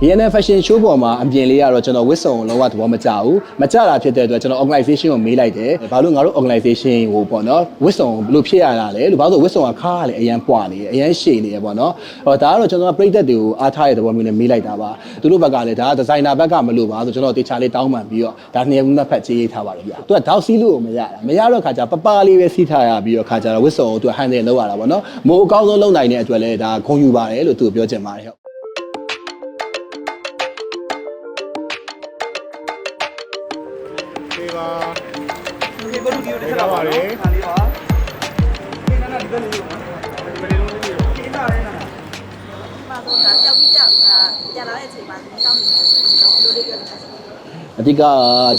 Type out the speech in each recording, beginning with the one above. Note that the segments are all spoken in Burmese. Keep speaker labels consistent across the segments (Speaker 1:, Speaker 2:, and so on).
Speaker 1: BNN Fashion Show ပေါ်မှာအပြင်လေးကတော့ကျွန်တော်ဝစ်စုံလုံးဝသဘောမကျဘူးမကျတာဖြစ်တဲ့အတွက်ကျွန်တော် organization ကိုမေးလိုက်တယ်ဘာလို့ငါတို့ organization ကိုပေါ့နော်ဝစ်စုံဘယ်လိုဖြစ်ရတာလဲလို့ဘာလို့ဝစ်စုံကခါရလေအရန်ပွားနေတယ်အရန်ရှည်နေတယ်ပေါ့နော်ဟောဒါကတော့ကျွန်တော်ပြည်သက်တွေကိုအားထားတဲ့သဘောမျိုးနဲ့မေးလိုက်တာပါသူတို့ဘက်ကလည်းဒါကဒီဇိုင်နာဘက်ကမလို့ပါဆိုကျွန်တော်တေချာလေးတောင်းပန်ပြီးတော့ဒါနှစ်ဦးနှစ်ဖက်ကြေးရေးထားပါတယ်ဗျသူကတောက်စီးလို့မရတာမရတော့ခါကျပပလေးပဲစီးထားရပြီးတော့ခါကျတော့ဝစ်စုံကိုသူဟန်တယ်လောက်ရတာပေါ့နော်မိုးအကောင်းဆုံးလုံနိုင်တဲ့အတွက်လည်းဒါဂုဏ်ယူပါတယ်လို့သူပြောချင်ပါတယ်ဟုတ်
Speaker 2: ဒီပါ
Speaker 3: ဒီကိုလူကြီးတို့တက်လာပါလေခါလေးပါဒီကနေ့ဒီဘက်လေးကိုဒီတာရဲနာ
Speaker 4: မှာဆိုတာကြောက်ပြီးကြောက်တာပြန်လာတဲ့အချိန်မှာဒီကောင်းနေတယ်ဆိုတော့ဘယ်လိုလေးပြောလဲ
Speaker 1: အဓိက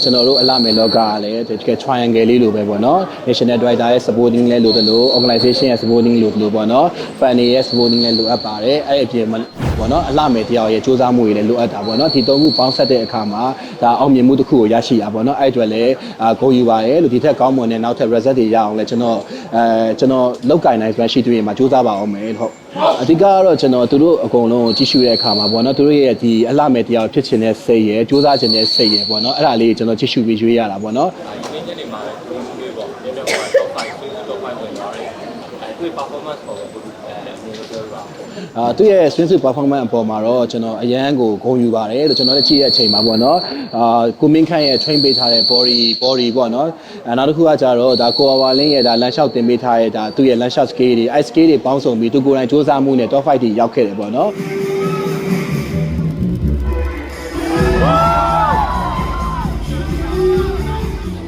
Speaker 1: ကျွန်တော်တို့အလှမယ်လောကကလည်းတကယ် triangle လေးလိုပဲပေါ့နော် national director ရဲ့ supporting လည်းလိုတယ်လို့ organization ရဲ့ supporting လိုတယ်လို့ပေါ့နော် fan တွေရဲ့ supporting လည်းလိုအပ်ပါတယ်အဲ့ဒီအပြင်မှာ ပေါ့နော်အလှမယ်တရားရဲ့စူးစမ်းမှုတွေလည်းလိုအပ်တာပေါ့နော်ဒီသုံးခုပေါင်းဆက်တဲ့အခါမှာဒါအောင်မြင်မှုတစ်ခုကိုရရှိတာပေါ့နော်အဲ့အတွက်လည်းအာဂုဏ်ယူပါတယ်လို့ဒီထက်ကောင်းမွန်တဲ့နောက်ထပ် result တွေရအောင်လည်းကျွန်တော်အဲကျွန်တော်လောက်ကင်နိုင်စွမ်းရှိသူတွေမှာစူးစမ်းပါအောင်မယ်ဟုတ်အဓိကကတော့ကျွန်တော်တို့အကုန်လုံးကြည့်ရှုတဲ့အခါမှာပေါ့နော်တို့ရဲ့ဒီအလှမယ်တရားဖြစ်ခြင်းတဲ့စိတ်ရဲ့စူးစမ်းခြင်းတဲ့စိတ်ရဲ့ပေါ့နော်အဲ့ဒါလေးကျွန်တော်ကြည့်ရှုပြီးရွေးရတာပေါ့နော်
Speaker 5: ဝင်းချက်တွေမှာဒီလိုပေါ့ဒီလိုပေါ့ top 5 swing top 5ဝင်သွားတယ်အဲသူ့ performance ပေါ်ပဲဘယ်လိုအဲအမျိုးပြောပြပါ
Speaker 1: အာသူ့ရဲ့ swing suit performance အပေါ်မှာတော့ကျွန်တော်အရန်ကိုဂုဏ်ယူပါတယ်လို့ကျွန်တော်လည်းကြည့်တဲ့အချိန်မှာပေါ့နော်အာကိုမင်းခန့်ရဲ့ train ပေးထားတဲ့ body body ပေါ့နော်အဲနောက်တစ်ခုကကြတော့ဒါကိုဝါလင်းရဲ့ဒါလမ်းလျှောက်တင်ပေးထားတဲ့ဒါသူ့ရဲ့လမ်းလျှောက် scale တွေ ice scale တွေပေါင်းစုံပြီးသူကိုယ်တိုင်စူးစမ်းမှုနဲ့ top 5တွေရောက်ခဲ့တယ်ပေါ့နော်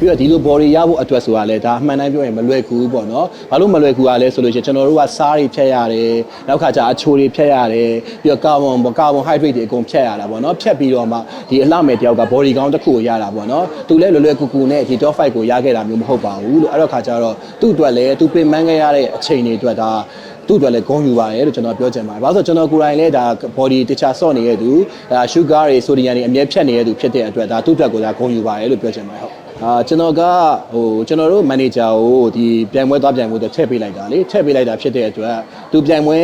Speaker 1: ပြီးတော့ဒီလို body ရဖို့အတွက်ဆိုတာလဲဒါအမှန်တမ်းပြောရင်မလွယ်ကူဘူးပေါ့နော်။ဘာလို့မလွယ်ကူရလဲဆိုလို့ရှိရင်ကျွန်တော်တို့ကစားတွေဖြတ်ရတယ်။နောက်ခါကျအချိုတွေဖြတ်ရတယ်။ပြီးတော့ကာဗွန်ကာဗွန်ဟိုက်ဒရိတ်တွေအကုန်ဖြတ်ရတာပေါ့နော်။ဖြတ်ပြီးတော့မှဒီအလှမဲ့တယောက်က body ကောင်းတစ်ခုကိုရတာပေါ့နော်။သူလည်းလွယ်လွယ်ကူကူနဲ့ဒီ top 5ကိုရခဲ့တာမျိုးမဟုတ်ပါဘူးလို့အဲ့တော့ခါကျတော့သူ့အတွက်လည်းသူပင်ပန်းခဲ့ရတဲ့အချိန်တွေအတွက်ဒါသူ့အတွက်လည်းဂုဏ်ယူပါတယ်လို့ကျွန်တော်ပြောချင်ပါတယ်။ဘာလို့ဆိုကျွန်တော်ကိုယ်တိုင်လည်းဒါ body တခြားဆော့နေတဲ့သူဒါ sugar တွေ sodium တွေအမြဲဖြတ်နေတဲ့သူဖြစ်တဲ့အတွက်ဒါသူ့အတွက်ကိုဒါဂုဏ်ယူပါတယ်လို့ပြောချင်ပါတယ်ဟုတ်။ အာကျွန်တော်ကဟိုကျွန်တော်တို့ manager ကိုဒီပြိုင်ပွဲသွားပြိုင်ပွဲတော့ထည့်ပေးလိုက်တာလေထည့်ပေးလိုက်တာဖြစ်တဲ့အတွက်သူပြိုင်ပွဲ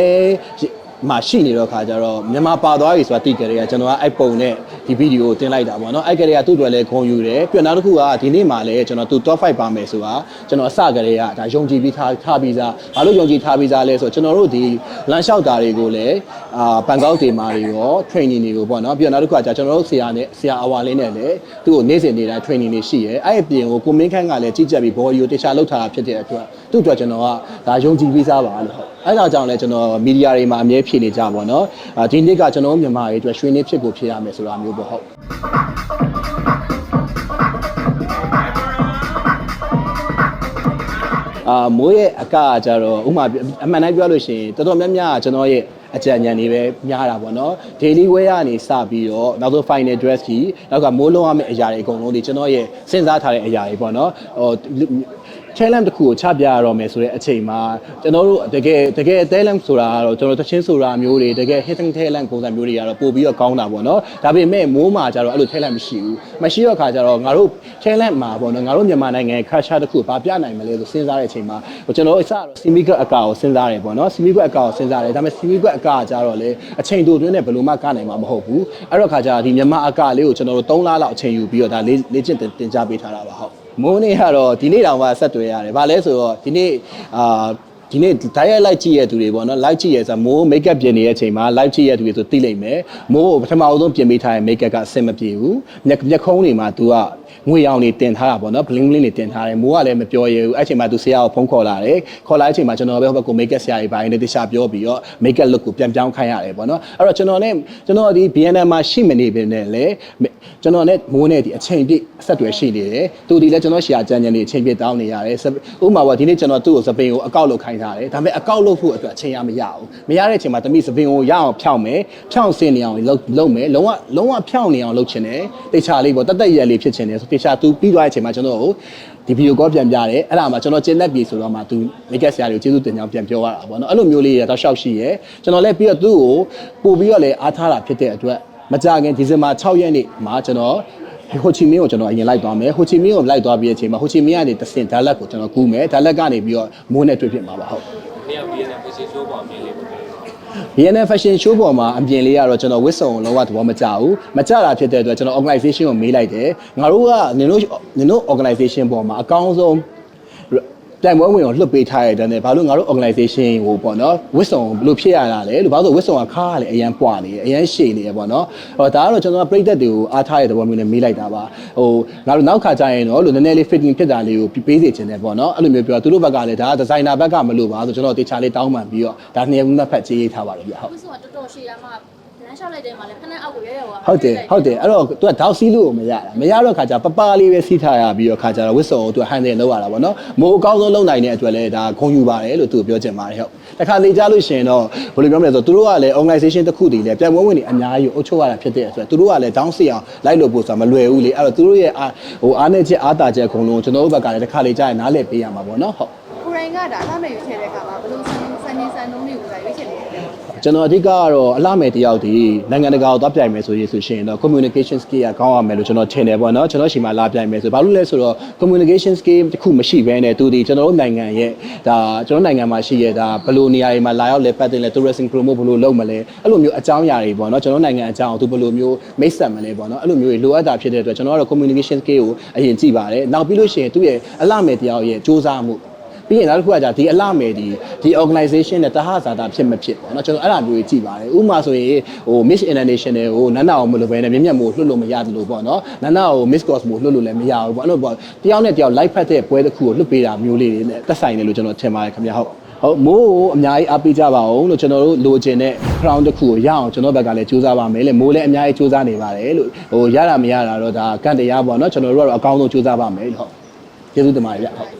Speaker 1: မှာရှိနေတော့ခါကျတော့မြန်မာပါသွားပြီဆိုတာသိကြတယ်ကကျွန်တော်ကအဲ့ပုံနဲ့ဒီဗီဒီယိုကိုတင်လိုက်တာပေါ့နော်အဲ့ကလေးကသူ့အတွက်လည်းဂုဏ်ယူတယ်ပြီးတော့နောက်တစ်ခုကဒီနေ့မှလည်းကျွန်တော်သူ top 5ပါမယ်ဆိုတာကျွန်တော်အစကလေးကဒါယုံကြည်ပြီးထားထားပြီးသားဘာလို့ယုံကြည်ထားပြီးသားလဲဆိုတော့ကျွန်တော်တို့ဒီလမ်းလျှောက်တာတွေကိုလည်းအာဘန်ကောက်ဒေမာတွေရော training တွေကိုပေါ့နော်ပြီးတော့နောက်တစ်ခုကကျွန်တော်တို့ဆရာနဲ့ဆရာအဝါလေးနဲ့လည်းသူ့ကိုနေ့စဉ်နေ့တိုင်း training တွေရှိရဲအဲ့အပြင်ကိုကိုမင်းခန့်ကလည်းကြီးကြပ်ပြီး body ကိုတခြားလောက်ထားတာဖြစ်တဲ့အတွက်သူ့အတွက်ကျွန်တော်ကဒါယုံကြည်ပြီးသားပါလို့ဟုတ်အဲ့ဒါကြောင့်လည်းကျွန်တော်မီဒီယာတွေမှာအမြဲဖြည့်နေကြပါတော့အာဒီနေ့ကကျွန်တော်မြန်မာတွေအတွက်ရွှေနေ့ဖြစ်ကိုဖြစ်ရမယ်ဆိုတာမျိုးပေါ့ဟုတ်အာမိုးရဲ့အကကကြတော့ဥမာအမှန်တိုင်းပြောလို့ရှိရင်တော်တော်များများကကျွန်တော်ရဲ့အကြံဉာဏ်တွေပဲများတာပေါ့နော် daily wear ကနေစပြီးတော့နောက်ဆုံး final dress ကြီးနောက်ကမိုးလုံးရမယ့်အရာတွေအကုန်လုံးဒီကျွန်တော်ရဲ့စဉ်းစားထားတဲ့အရာတွေပေါ့နော်ဟို challenge တစ်ခုကိုချပြရတော့မယ်ဆိုတဲ့အချိန်မှာကျွန်တော်တို့တကယ်တကယ် talent ဆိုတာကတော့ကျွန်တော်တချင်းဆိုတာမျိုးတွေတကယ် hitting talent ပုံစံမျိုးတွေကတော့ပို့ပြီးတော့ကောင်းတာပေါ့နော်ဒါပေမဲ့မိုးမှာကျတော့အဲ့လို talent မရှိဘူးမရှိတော့ခါကျတော့ငါတို့ talent မှာပေါ့နော်ငါတို့မြန်မာနိုင်ငံရဲ့ culture တစ်ခုဘာပြနိုင်မလဲဆိုစဉ်းစားတဲ့အချိန်မှာကျွန်တော်အစတော့ simic အကာကိုစဉ်းစားတယ်ပေါ့နော် simic အကာကိုစဉ်းစားတယ်ဒါပေမဲ့ simic အကာကကျတော့လေအချိန်တိုတွင်းနဲ့ဘယ်လိုမှကနိုင်မှာမဟုတ်ဘူးအဲ့တော့ခါကျတော့ဒီမြန်မာအကာလေးကိုကျွန်တော်တို့3လလောက်အချိန်ယူပြီးတော့ဒါလေ့ကျင့်တင်ကြားပေးထားတာပါဟုတ် မိုးနေ့ကတော့ဒီနေ့တောင်မှဆက်တွေ့ရတယ်။ဘာလဲဆိုတော့ဒီနေ့အာ ဒီနေ့ diet light ကြည့်ရတဲ့သူတွေပေါ့နော် light ကြည့်ရဆိုမိုး make up ပြင်နေတဲ့အချိန်မှာ light ကြည့်ရတဲ့သူတွေဆိုသိလိမ့်မယ်။မိုးကိုပထမအဆုံးပြင်ပေးထားတဲ့ make up ကအဆင်မပြေဘူး။မျက်မျက်ခုံးတွေမှာ तू ကငွေရောင်တွေတင်ထားတာပေါ့နော် bling bling တွေတင်ထားတယ်။မိုးကလည်းမပြောရဘူး။အဲ့ချိန်မှာ तू ဆရာကိုဖုန်းခေါ်လာတယ်။ခေါ်လာတဲ့အချိန်မှာကျွန်တော်ပဲဟိုဘက်ကို make up ဆရာကြီးပိုင်းနဲ့တခြားပြောပြီးတော့ make up look ကိုပြန်ပြောင်းခိုင်းရတယ်ပေါ့နော်။အဲ့တော့ကျွန်တော်နဲ့ကျွန်တော်ဒီ BNN မှာရှိမနေပင်နဲ့လေကျွန်တော်နဲ့မိုးနဲ့ဒီအချိန်ပြည့်အဆက်အသွယ်ရှိနေတယ်။သူဒီလည်းကျွန်တော်ရှာကြမ်းကြမ်းနေအချိန်ပြည့်တောင်းနေရတယ်။ဥပမာကဒီနေ့ကျွန်တော်သူ့ကိုစပင်ကိုအကောက်လုပ်ခိုင်းထားတယ်။ဒါပေမဲ့အကောက်လုပ်ဖို့အတွက်အချိန်ရမရဘူး။မရတဲ့အချိန်မှာတမိစပင်ကိုရအောင်ဖြောင်းမယ်။ဖြောင်းစင်နေအောင်လုပ်လုပ်မယ်။လုံးဝလုံးဝဖြောင်းနေအောင်လုပ်ချင်တယ်။တေချာလေးပေါ့တက်တက်ရက်လေးဖြစ်ချင်တယ်ဆိုတေချာသူပြီးသွားတဲ့အချိန်မှာကျွန်တော်ကိုဒီဗီဒီယိုကောပြန်ပြတယ်အဲ့ဒါမှကျွန်တော်ကျင်းသက်ပြီဆိုတော့မှသူမိတ်ကက်ဆရာတွေကိုကျေးဇူးတင်ကြောင်းပြန်ပြောရတာပေါ့နော်အဲ့လိုမျိုးလေးရတော့ရှောက်ရှိရဲကျွန်တော်လည်းပြီးတော့သူ့ကိုပို့ပြီးတော့လည်းအားထားတာဖြစ်တဲ့အတွက်မကြခင်ဒီဇင်ဘာ6ရက်နေ့မှာကျွန်တော် ဟိုချီမင်းကိုကျွန်တော်အရင်လိုက်သွားမယ်ဟိုချီမင်းကိုလိုက်သွားပြီးတဲ့အချိန်မှာဟိုချီမင်းကနေတဆင်ဒါလက်ကိုကျွန်တော်ကူးမယ်ဒါလက်ကနေပြီးတော့မိုးနဲ့တွေ့ဖြစ်မှာပါဟုတ်
Speaker 5: နေ့က BNN Fashion Show ပေါ်အမြင်လေးပေါ့
Speaker 1: BNN Fashion Show ပေါ်မှာအပြင်လေးကတော့ကျွန်တော်ဝစ်စုံလုံးဝသဘောမကျဘူးမကျတာဖြစ်တဲ့အတွက်ကျွန်တော် organization ကိုမေးလိုက်တယ်ငါတို့ကနင်တို့နင်တို့ organization ပေါ်မှာအကောင်းဆုံး တိုင်ပွဲဝင်ကိုလွှတ်ပေးထားရတဲ့နဲ့ဘာလို့ငါတို့ organization ကိုပေါ့နော်ဝစ်စုံဘယ်လိုဖြစ်ရတာလဲလို့ဘာလို့ဝစ်စုံကခါရလေအရန်ပွားနေတယ်အရန်ရှည်နေတယ်ပေါ့နော်ဟောဒါကတော့ကျွန်တော်ကပြိသက်တွေကိုအားထားတဲ့သဘောမျိုးနဲ့မေးလိုက်တာပါဟိုငါတို့နောက်ခါကျရင်တော့လို့နည်းနည်းလေး fitting ဖြစ်တာလေးကိုပေးစေချင်တယ်ပေါ့နော်အဲ့လိုမျိုးပြောသူတို့ဘက်ကလည်းဒါကဒီဇိုင်နာဘက်ကမလို့ပါဆိုကျွန်တော်တေချာလေးတောင်းပန်ပြီးတော့ဒါနှစ်ရက်နှစ်ဖက်ကြေးရေးထားပါတယ်ဗျဟုတ်
Speaker 6: အခုဆိုတော့တော်တော်ရှည်ရမှာလ မ်းလျှောက်လိုက်တဲ့မှာလည်းဖက်နဲ့အောက်ကိုရရပါ
Speaker 1: ဟုတ်တယ်ဟုတ်တယ်အဲ့တော့ तू ကတောက်စီးလို့ကိုမရတာမရတော့ခါကျပပလေးပဲစီးထားရပြီးတော့ခါကျတော့ဝစ်စုံကို तू ဟန်တယ်လောက်ရတာပေါ့နော်မိုးအကောင်းဆုံးလုံနိုင်တဲ့အတွက်လည်းဒါဂုဏ်ယူပါတယ်လို့ तू ပြောချင်ပါတယ်ဟုတ်တခါလေကြားလို့ရှိရင်တော့ဘယ်လိုပြောမလဲဆိုတော့သူတို့ကလည်း organization တစ်ခုတည်းလည်းပြန်ပွဲဝင်နေအများကြီးကိုအုပ်ချုပ်ရတာဖြစ်တဲ့အတွက်သူတို့ကလည်း down စီအောင်လိုက်လို့ပို့ဆိုတာမလွယ်ဘူးလေအဲ့တော့သူတို့ရဲ့အားဟိုအားနဲ့ချက်အားတာချက်အကုန်လုံးကျွန်တော်တို့ဘက်ကလည်းတခါလေကြားရင်နားလည်ပေးရမှာပေါ့နော်ဟုတ်
Speaker 6: ကိုရိုင်းကဒါအမဲ့ရွေးချယ်တဲ့အခါမှာဘယ်လိုစံစံချင်းစံနှုန်းတွေကိုဒါရွေးချယ်နေလဲ
Speaker 1: ကျွန်တော်အဓိကကတော့အလှမယ်တယောက်ဒီနိုင်ငံတကာကိုသွားပြိုင်မယ်ဆိုရင်ဆိုရှင်တော့ communication skill ကကောင်းရမယ်လို့ကျွန်တော်ထင်တယ်ပေါ့နော်ကျွန်တော်ရှိမှလာပြိုင်မယ်ဆိုဘာလို့လဲဆိုတော့ communication skill တစ်ခုမရှိဘဲနဲ့သူဒီကျွန်တော်တို့နိုင်ငံရဲ့ဒါကျွန်တော်နိုင်ငံမှာရှိရဲ့ဒါဘယ်လိုနေရာတွေမှာလာရောက်လဲပတ်တင်လဲ tourism promote ဘယ်လိုလုပ်မလဲအဲ့လိုမျိုးအကြောင်းအရာတွေပေါ့နော်ကျွန်တော်နိုင်ငံအကြောင်းသူဘယ်လိုမျိုးမိတ်ဆက်မလဲပေါ့နော်အဲ့လိုမျိုးတွေလိုအပ်တာဖြစ်တဲ့အတွက်ကျွန်တော်ကတော့ communication skill ကိုအရင်ကြည့်ပါတယ်နောက်ပြီးလို့ရှိရင်သူ့ရဲ့အလှမယ်တယောက်ရဲ့စ조사မှု ပြီးရင်နောက်တစ်ခုကじゃဒီအလှမယ်ဒီဒီ organization နဲ့တဟဇာတာဖြစ်မဖြစ်ပေါ့နော်ကျွန်တော်အဲ့ဒါမျိုးကြီးကြည့်ပါတယ်ဥပမာဆိုရင်ဟို Miss International ကိုနန်းနာအောင်မလို့ပဲနဲ့မြင့်မြတ်မို့လွှတ်လို့မရတယ်လို့ပေါ့နော်နန်းနာကို Miss Cosmo လွှတ်လို့လည်းမရဘူးပေါ့အဲ့လိုပေါ့တယောက်နဲ့တယောက် live ဖတ်တဲ့ပွဲတစ်ခုကိုလွှတ်ပေးတာမျိုးလေးတွေနဲ့သက်ဆိုင်တယ်လို့ကျွန်တော်ထင်ပါတယ်ခင်ဗျာဟုတ်ဟုတ်မိုးကိုအများကြီးအားပေးကြပါအောင်လို့ကျွန်တော်တို့လိုချင်တဲ့ crown တစ်ခုကိုရအောင်ကျွန်တော်ဘက်ကလည်းစူးစမ်းပါမယ်လေမိုးလည်းအများကြီးစူးစမ်းနေပါတယ်လို့ဟိုရတာမရတာတော့ဒါကန့်တရားပေါ့နော်ကျွန်တော်တို့ကတော့အကောင်းဆုံးစူးစမ်းပါမယ်လို့ဟုတ်ကျေးဇူးတင်ပါတယ်ဗျဟုတ်ဟုတ်